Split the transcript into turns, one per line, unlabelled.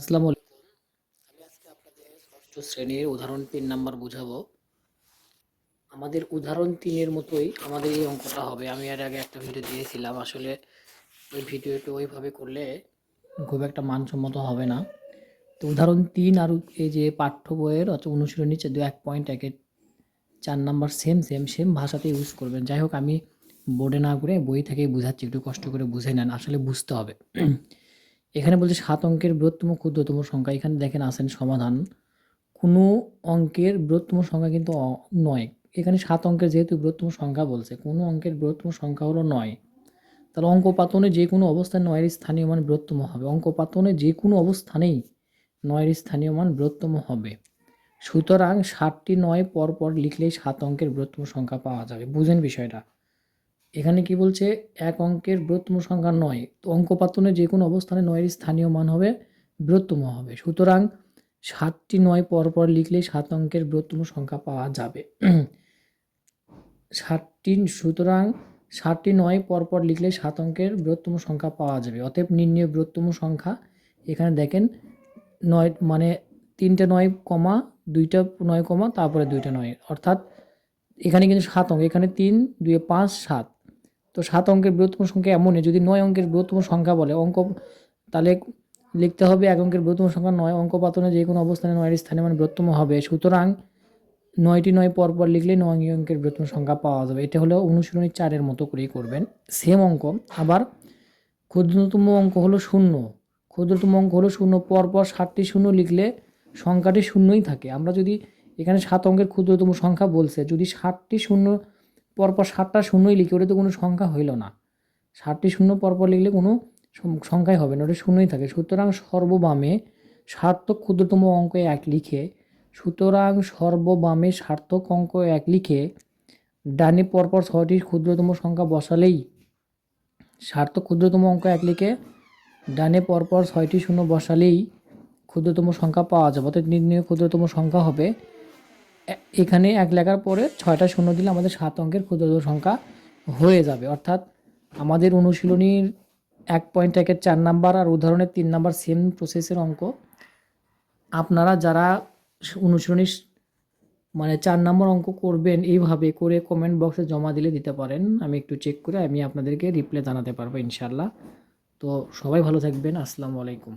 আসসালামু আলাইকুম। আমি আজকে আপনাদের ষষ্ঠ শ্রেণির উদাহরণ তিন নাম্বার বুঝাবো। আমাদের উদাহরণ তিনের মতোই আমাদের এই অঙ্কটা হবে। আমি এর আগে একটা ভিডিও দিয়েছিলাম। আসলে ওই ভিডিওটা ওইভাবে করলে খুব একটা মানসম্মত হবে না। তো উদাহরণ তিন আর এই যে পাঠ্য বইয়ের অথবা অনুশীলনী দু এক পয়েন্ট একের চার নাম্বার সেম সেম সেম ভাষাতে ইউজ করবেন। যাই হোক, আমি বোর্ডে না করে বই থেকেই বুঝাচ্ছি। একটু কষ্ট করে বুঝে নেন। আসলে বুঝতে হবে। এখানে বলছে সাত অঙ্কের বৃহত্তম ক্ষুদ্রতম সংখ্যা। এখানে দেখেন আসেন সমাধান। কোনো অঙ্কের বৃহত্তম সংখ্যা কিন্তু নয়। এখানে সাত অঙ্কের যেহেতু বৃহত্তম সংখ্যা বলছে, কোনো অঙ্কের বৃহত্তম সংখ্যা হলো নয়। তাহলে অঙ্ক পাতনে যে কোনো অবস্থায় নয়ের স্থানীয় মান বৃহত্তম হবে। অঙ্ক পাতনে যে কোনো অবস্থানেই নয়ের স্থানীয় মান বৃহত্তম হবে। সুতরাং ষাটটি নয় পর পর লিখলেই সাত অঙ্কের বৃহত্তম সংখ্যা পাওয়া যাবে। বুঝেন বিষয়টা। এখানে কি বলছে? এক অঙ্কের বৃহত্তম সংখ্যা নয়। তো অঙ্ক পাতনে যে কোনো অবস্থানে নয়ের স্থানীয় মান হবে, বৃহত্তম হবে। সুতরাং সাতটি নয় পর পর লিখলেই সাত অঙ্কের বৃহত্তম সংখ্যা পাওয়া যাবে। সাতটি, সুতরাং সাতটি নয় পর পর লিখলে সাত অঙ্কের বৃহত্তম সংখ্যা পাওয়া যাবে। অতএব নির্ণয় বৃহত্তম সংখ্যা। এখানে দেখেন নয় মানে তিনটে নয় কমা, দুইটা নয় কমা, তারপরে দুইটা নয়। অর্থাৎ এখানে কিন্তু সাত অঙ্ক। এখানে তিন দুই পাঁচ, সাত। তো সাত অঙ্কের বৃহত্তম সংখ্যা এমনই, যদি নয় অঙ্কের বৃহত্তম সংখ্যা বলে অঙ্ক, তাহলে লিখতে হবে এক অঙ্কের বৃহত্তম সংখ্যা নয়, অঙ্ক পাতনে যে কোনো অবস্থানে নয়ের স্থানে মানে বৃহত্তম হবে। সুতরাং নয়টি নয় পর পর লিখলে নয় অঙ্কের বৃহত্তম সংখ্যা পাওয়া যাবে। এটা হলো অনুশীলনী চারের মতো করেই করবেন। সেম অঙ্ক, আবার ক্ষুদ্রতম অঙ্ক হলো শূন্য। ক্ষুদ্রতম অঙ্ক হলো শূন্য পর পর ষাটটি শূন্য লিখলে সংখ্যাটি শূন্যই থাকে। আমরা যদি এখানে সাত অঙ্কের ক্ষুদ্রতম সংখ্যা বলছে, যদি ষাটটি শূন্য পরপর সাতটা শূন্যই লিখি ওটা তো কোনো সংখ্যা হইল না। সাতটি শূন্য পরপর লিখলে কোনো সংখ্যাই হবে না, ওটা শূন্যই থাকে। সুতরাং সর্ববামে সার্থক ক্ষুদ্রতম অঙ্ক এক লিখে, সুতরাং সর্ববামে সার্থক অঙ্ক এক লিখে, ডানে পরপর ছয়টি ক্ষুদ্রতম সংখ্যা বসালেই সার্থক ক্ষুদ্রতম অঙ্ক এক লিখে, ডানে পরপর ছয়টি শূন্য বসালেই ক্ষুদ্রতম সংখ্যা পাওয়া যাবে। অর্থাৎ নির্ণয় ক্ষুদ্রতম সংখ্যা হবে এখানে এক লেখার পরে ছয়টা শূন্য দিলে আমাদের সাত অঙ্কের ক্ষুদ্রতম সংখ্যা হয়ে যাবে। অর্থাৎ আমাদের অনুশীলনীর এক পয়েন্ট একের চার নাম্বার আর উদাহরণের তিন নাম্বার সেম প্রসেসের অঙ্ক। আপনারা যারা অনুশীলনী মানে চার নম্বর অঙ্ক করবেন এইভাবে করে কমেন্ট বক্সে জমা দিলে দিতে পারেন। আমি একটু চেক করে আমি আপনাদেরকে রিপ্লাই জানাতে পারব ইনশাল্লাহ তো সবাই ভালো থাকবেন। আসসালামু আলাইকুম।